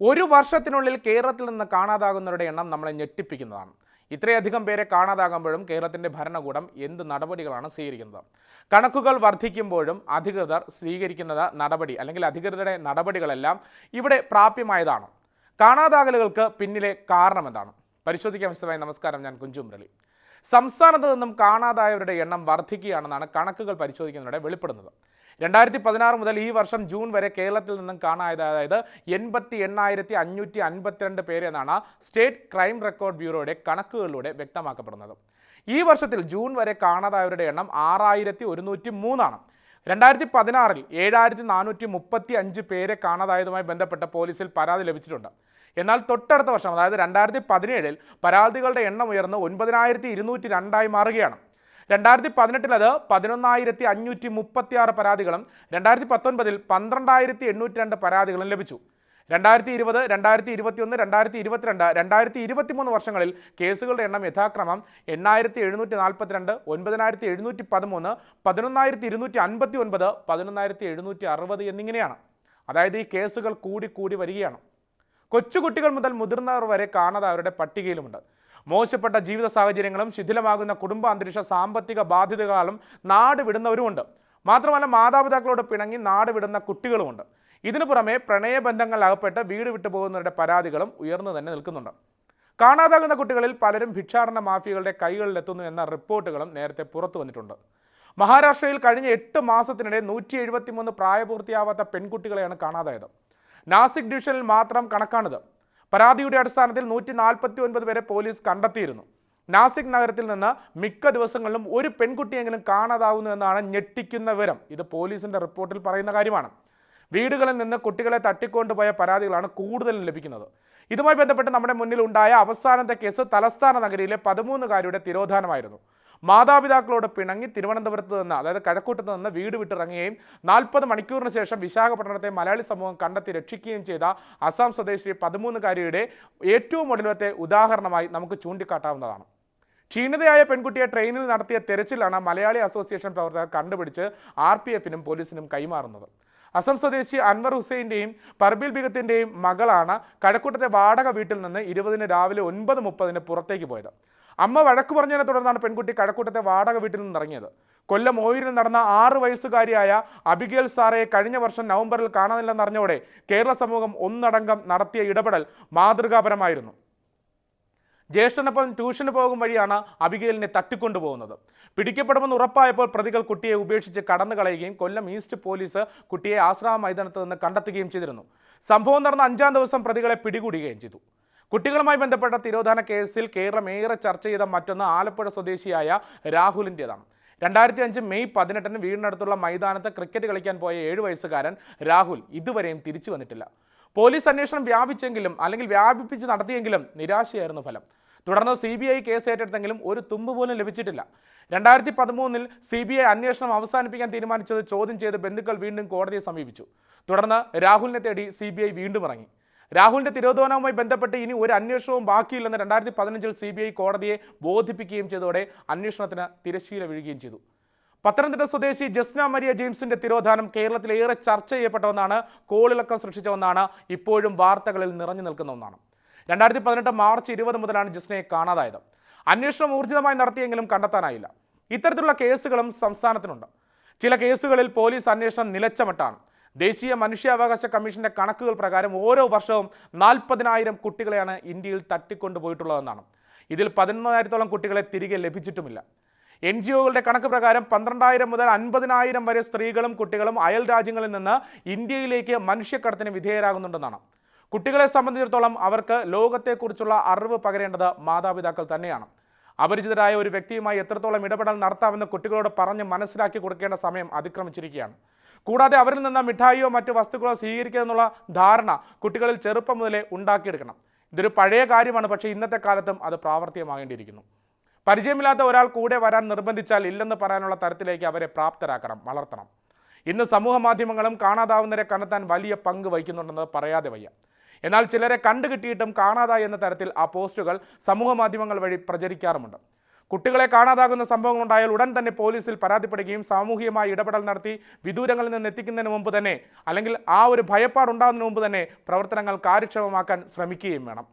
ഒരു വർഷത്തിനുള്ളിൽ കേരളത്തിൽ നിന്ന് കാണാതാകുന്നവരുടെ എണ്ണം നമ്മളെ ഞെട്ടിപ്പിക്കുന്നതാണ്. ഇത്രയധികം പേരെ കാണാതാകുമ്പോഴും കേരളത്തിന്റെ ഭരണകൂടം എന്ത് നടപടികളാണ് സ്വീകരിക്കുന്നത്? കണക്കുകൾ വർദ്ധിക്കുമ്പോഴും അധികൃതർ സ്വീകരിക്കുന്ന നടപടി അല്ലെങ്കിൽ അധികൃതരുടെ നടപടികളെല്ലാം ഇവിടെ പ്രാപ്യമായതാണ്. കാണാതാകലുകൾക്ക് പിന്നിലെ കാരണം എന്താണ്? പരിശോധിക്കാൻ വിശദമായി. നമസ്കാരം ഞാൻ കുഞ്ചു മുരളി. സംസ്ഥാനത്ത് നിന്നും കാണാതായവരുടെ എണ്ണം വർദ്ധിക്കുകയാണെന്നാണ് കണക്കുകൾ പരിശോധിക്കുന്നതിലൂടെ വെളിപ്പെടുന്നത്. രണ്ടായിരത്തി പതിനാറ് മുതൽ ഈ വർഷം ജൂൺ വരെ കേരളത്തിൽ നിന്നും കാണായത് അതായത് എൺപത്തി എണ്ണായിരത്തി അഞ്ഞൂറ്റി അൻപത്തിരണ്ട് പേരെന്നാണ് സ്റ്റേറ്റ് ക്രൈം റെക്കോർഡ് ബ്യൂറോയുടെ കണക്കുകളിലൂടെ വ്യക്തമാക്കപ്പെടുന്നത്. ഈ വർഷത്തിൽ ജൂൺ വരെ കാണാതായവരുടെ എണ്ണം ആറായിരത്തി ഒരുന്നൂറ്റി മൂന്നാണ് രണ്ടായിരത്തി പതിനാറിൽ ഏഴായിരത്തി നാനൂറ്റി മുപ്പത്തി അഞ്ച് പേരെ കാണാതായതുമായി ബന്ധപ്പെട്ട പോലീസിൽ പരാതി ലഭിച്ചിട്ടുണ്ട്. എന്നാൽ തൊട്ടടുത്ത വർഷം അതായത് രണ്ടായിരത്തി പതിനേഴിൽ പരാതികളുടെ എണ്ണം ഉയർന്ന് ഒൻപതിനായിരത്തി ഇരുന്നൂറ്റി രണ്ടായി മാറുകയാണ്. രണ്ടായിരത്തി പതിനെട്ടിൽ അത് പതിനൊന്നായിരത്തി അഞ്ഞൂറ്റി മുപ്പത്തി ആറ് പരാതികളും രണ്ടായിരത്തി പത്തൊൻപതിൽ പന്ത്രണ്ടായിരത്തി എണ്ണൂറ്റി രണ്ട് പരാതികളും ലഭിച്ചു. രണ്ടായിരത്തി ഇരുപത് രണ്ടായിരത്തി ഇരുപത്തിയൊന്ന് രണ്ടായിരത്തി ഇരുപത്തിരണ്ട് രണ്ടായിരത്തി ഇരുപത്തിമൂന്ന് വർഷങ്ങളിൽ കേസുകളുടെ എണ്ണം യഥാക്രമം എണ്ണായിരത്തി എഴുന്നൂറ്റി നാൽപ്പത്തിരണ്ട് ഒൻപതിനായിരത്തി എഴുന്നൂറ്റി പതിമൂന്ന് പതിനൊന്നായിരത്തി ഇരുന്നൂറ്റി അൻപത്തി ഒൻപത് പതിനൊന്നായിരത്തി എഴുന്നൂറ്റി അറുപത് എന്നിങ്ങനെയാണ്. അതായത് ഈ കേസുകൾ കൂടി കൂടി വരികയാണ്. കൊച്ചുകുട്ടികൾ മുതൽ മുതിർന്നവർ വരെ കാണാതെ അവരുടെ പട്ടികയിലുമുണ്ട്. മോശപ്പെട്ട ജീവിത സാഹചര്യങ്ങളും ശിഥിലമാകുന്ന കുടുംബ അന്തരീക്ഷ സാമ്പത്തിക ബാധ്യതകളും നാട് വിടുന്നവരുമുണ്ട്. മാത്രമല്ല മാതാപിതാക്കളോട് പിണങ്ങി നാട് വിടുന്ന കുട്ടികളുമുണ്ട്. ഇതിനു പുറമെ പ്രണയബന്ധങ്ങളിൽ അകപ്പെട്ട് വീട് വിട്ടു പോകുന്നവരുടെ പരാതികളും ഉയർന്നു തന്നെ നിൽക്കുന്നുണ്ട്. കാണാതാകുന്ന കുട്ടികളിൽ പലരും ഭിക്ഷാടന മാഫിയകളുടെ കൈകളിലെത്തുന്നു എന്ന റിപ്പോർട്ടുകളും നേരത്തെ പുറത്തു വന്നിട്ടുണ്ട്. മഹാരാഷ്ട്രയിൽ കഴിഞ്ഞ എട്ട് മാസത്തിനിടെ നൂറ്റി എഴുപത്തിമൂന്ന് പ്രായപൂർത്തിയാവാത്ത പെൺകുട്ടികളെയാണ് കാണാതായത്. നാസിക് ഡിവിഷനിൽ മാത്രം കണക്കാണിത്. പരാതിയുടെ അടിസ്ഥാനത്തിൽ നൂറ്റി നാൽപ്പത്തി ഒൻപത് പേരെ പോലീസ് കണ്ടെത്തിയിരുന്നു. നാസിക് നഗരത്തിൽ നിന്ന് മിക്ക ദിവസങ്ങളിലും ഒരു പെൺകുട്ടിയെങ്കിലും കാണാതാവുന്നു എന്നാണ് ഞെട്ടിക്കുന്ന വിവരം. ഇത് പോലീസിന്റെ റിപ്പോർട്ടിൽ പറയുന്ന കാര്യമാണ്. വീടുകളിൽ നിന്ന് കുട്ടികളെ തട്ടിക്കൊണ്ടുപോയ പരാതികളാണ് കൂടുതലും ലഭിക്കുന്നത്. ഇതുമായി ബന്ധപ്പെട്ട് നമ്മുടെ മുന്നിൽ ഉണ്ടായ അവസാനത്തെ കേസ് തലസ്ഥാന നഗരിയിലെ പതിമൂന്നുകാരിയുടെ തിരോധാനമായിരുന്നു. മാതാപിതാക്കളോട് പിണങ്ങി തിരുവനന്തപുരത്ത് നിന്ന് അതായത് കഴക്കൂട്ടത്ത് നിന്ന് വീട് വിട്ടിറങ്ങുകയും നാൽപ്പത് മണിക്കൂറിന് ശേഷം വിശാഖപട്ടണത്തെ മലയാളി സമൂഹം കണ്ടെത്തി രക്ഷിക്കുകയും ചെയ്ത അസം സ്വദേശി പതിമൂന്നുകാരിയുടെ ഏറ്റവും ഒടുവിലത്തെ ഉദാഹരണമായി നമുക്ക് ചൂണ്ടിക്കാട്ടാവുന്നതാണ്. ക്ഷീണിതയായ പെൺകുട്ടിയെ ട്രെയിനിൽ നടത്തിയ തെരച്ചിലാണ് മലയാളി അസോസിയേഷൻ പ്രവർത്തകർ കണ്ടുപിടിച്ച് ആർ പി എഫിനും പോലീസിനും കൈമാറുന്നത്. അസം സ്വദേശി അൻവർ ഹുസൈന്റെയും പർബീൽ ബിഗത്തിന്റെയും മകളാണ് കഴക്കൂട്ടത്തെ വാടക വീട്ടിൽ നിന്ന് ഇരുപതിന് രാവിലെ ഒൻപത് മുപ്പതിന് പുറത്തേക്ക് പോയത്. അമ്മ വഴക്ക് പറഞ്ഞതിനെ തുടർന്നാണ് പെൺകുട്ടി കഴക്കൂട്ടത്തെ വാടക വീട്ടിൽ നിന്ന് ഇറങ്ങിയത്. കൊല്ലം ഓയിരിൽ നടന്ന ആറ് വയസ്സുകാരിയായ അബിഗേൽ സാറയെ കഴിഞ്ഞ വർഷം നവംബറിൽ കാണാനില്ലെന്നറിഞ്ഞോടെ കേരള സമൂഹം ഒന്നടങ്കം നടത്തിയ ഇടപെടൽ മാതൃകാപരമായിരുന്നു. ജ്യേഷ്ഠനൊപ്പം ട്യൂഷന് പോകും വഴിയാണ് അബിഗേലിനെ തട്ടിക്കൊണ്ടുപോകുന്നത്. പിടിക്കപ്പെടുമെന്ന് ഉറപ്പായപ്പോൾ പ്രതികൾ കുട്ടിയെ ഉപേക്ഷിച്ച് കടന്നു കളയുകയും കൊല്ലം ഈസ്റ്റ് പോലീസ് കുട്ടിയെ ആശ്രാമ മൈതാനത്ത് നിന്ന് കണ്ടെത്തുകയും ചെയ്തിരുന്നു. സംഭവം നടന്ന അഞ്ചാം ദിവസം പ്രതികളെ പിടികൂടുകയും ചെയ്തു. കുട്ടികളുമായി ബന്ധപ്പെട്ട തിരോധാന കേസിൽ കേരളം ഏറെ ചർച്ച ചെയ്ത മറ്റൊന്ന് ആലപ്പുഴ സ്വദേശിയായ രാഹുലിന്റെതാണ് രണ്ടായിരത്തി അഞ്ച് മെയ് പതിനെട്ടിന് വീടിനടുത്തുള്ള മൈതാനത്ത് ക്രിക്കറ്റ് കളിക്കാൻ പോയ ഏഴു വയസ്സുകാരൻ രാഹുൽ ഇതുവരെയും തിരിച്ചു വന്നിട്ടില്ല. പോലീസ് അന്വേഷണം വ്യാപിച്ചെങ്കിലും അല്ലെങ്കിൽ വ്യാപിപ്പിച്ച് നടത്തിയെങ്കിലും നിരാശയായിരുന്നു ഫലം. തുടർന്ന് സി ബി ഐ കേസ് ഏറ്റെടുത്തെങ്കിലും ഒരു തുമ്പ് പോലും ലഭിച്ചിട്ടില്ല. രണ്ടായിരത്തി പതിമൂന്നിൽ സി ബി ഐ അന്വേഷണം അവസാനിപ്പിക്കാൻ തീരുമാനിച്ചത് ചോദ്യം ചെയ്ത് ബന്ധുക്കൾ വീണ്ടും കോടതിയെ സമീപിച്ചു. തുടർന്ന് രാഹുലിനെ തേടി സി വീണ്ടും ഇറങ്ങി. രാഹുലിന്റെ തിരോധാനവുമായി ബന്ധപ്പെട്ട് ഇനി ഒരു അന്വേഷണവും ബാക്കിയില്ലെന്ന് രണ്ടായിരത്തി പതിനഞ്ചിൽ സി ബി ഐ കോടതിയെ ബോധിപ്പിക്കുകയും ചെയ്തതോടെ അന്വേഷണത്തിന് തിരശ്ശീല വീഴുകയും ചെയ്തു. പത്തനംതിട്ട സ്വദേശി ജസ്ന മരിയ ജെയിംസിന്റെ തിരോധാനം കേരളത്തിൽ ഏറെ ചർച്ച ചെയ്യപ്പെട്ട ഒന്നാണ് കോളിളക്കം സൃഷ്ടിച്ച ഒന്നാണ് ഇപ്പോഴും വാർത്തകളിൽ നിറഞ്ഞു നിൽക്കുന്ന ഒന്നാണ്. രണ്ടായിരത്തി പതിനെട്ട് മാർച്ച് ഇരുപത് മുതലാണ് ജസ്നയെ കാണാതായത്. അന്വേഷണം ഊർജിതമായി നടത്തിയെങ്കിലും കണ്ടെത്താനായില്ല. ഇത്തരത്തിലുള്ള കേസുകളും സംസ്ഥാനത്തിനുണ്ട്. ചില കേസുകളിൽ പോലീസ് അന്വേഷണം നിലച്ചമട്ടാണ്. ദേശീയ മനുഷ്യാവകാശ കമ്മീഷന്റെ കണക്കുകൾ പ്രകാരം ഓരോ വർഷവും നാൽപ്പതിനായിരം കുട്ടികളെയാണ് ഇന്ത്യയിൽ തട്ടിക്കൊണ്ടുപോയിട്ടുള്ളതെന്നാണ്. ഇതിൽ പതിനൊന്നായിരത്തോളം കുട്ടികളെ തിരികെ ലഭിച്ചിട്ടുമില്ല. എൻ ജി ഒകളുടെ കണക്ക് പ്രകാരം പന്ത്രണ്ടായിരം മുതൽ അൻപതിനായിരം വരെ സ്ത്രീകളും കുട്ടികളും അയൽ രാജ്യങ്ങളിൽ നിന്ന് ഇന്ത്യയിലേക്ക് മനുഷ്യക്കടത്തിന് വിധേയരാകുന്നുണ്ടെന്നാണ്. കുട്ടികളെ സംബന്ധിച്ചിടത്തോളം അവർക്ക് ലോകത്തെക്കുറിച്ചുള്ള അറിവ് പകരേണ്ടത് മാതാപിതാക്കൾ തന്നെയാണ്. അപരിചിതരായ ഒരു വ്യക്തിയുമായി എത്രത്തോളം ഇടപെടൽ നടത്താമെന്ന് കുട്ടികളോട് പറഞ്ഞ് മനസ്സിലാക്കി കൊടുക്കേണ്ട സമയം അതിക്രമിച്ചിരിക്കുകയാണ്. കൂടാതെ അവരിൽ നിന്ന് മിഠായിയോ മറ്റു വസ്തുക്കളോ സ്വീകരിക്കുക എന്നുള്ള ധാരണ കുട്ടികളിൽ ചെറുപ്പം മുതലേ ഉണ്ടാക്കിയെടുക്കണം. ഇതൊരു പഴയ കാര്യമാണ് പക്ഷേ ഇന്നത്തെ കാലത്തും അത് പ്രാവർത്തികമാകേണ്ടിയിരിക്കുന്നു. പരിചയമില്ലാത്ത ഒരാൾ കൂടെ വരാൻ നിർബന്ധിച്ചാൽ ഇല്ലെന്ന് പറയാനുള്ള തരത്തിലേക്ക് അവരെ പ്രാപ്തരാക്കണം വളർത്തണം. ഇന്ന് സമൂഹ മാധ്യമങ്ങളും കാണാതാവുന്നവരെ കണ്ടെത്താൻ വലിയ പങ്ക് വഹിക്കുന്നുണ്ടെന്ന് പറയാതെ വയ്യ. എന്നാൽ ചിലരെ കണ്ടുകിട്ടിയിട്ടും കാണാതായി എന്ന തരത്തിൽ ആ പോസ്റ്റുകൾ സമൂഹ മാധ്യമങ്ങൾ വഴി പ്രചരിക്കാറുമുണ്ട്. കുട്ടികളെ കാണാതാകുന്ന സംഭവങ്ങൾ ഉണ്ടായാൽ ഉടൻ തന്നെ പോലീസിൽ പരാതിപ്പെടുകയും സാമൂഹികമായി ഇടപെടൽ നടത്തി വിദൂരങ്ങളിൽ നിന്ന് എത്തിക്കുന്നതിന് മുമ്പ് തന്നെ അല്ലെങ്കിൽ ആ ഒരു ഭയപ്പാടുണ്ടാകുന്നതിന് മുമ്പ് തന്നെ പ്രവർത്തനങ്ങൾ കാര്യക്ഷമമാക്കാൻ ശ്രമിക്കുകയും വേണം.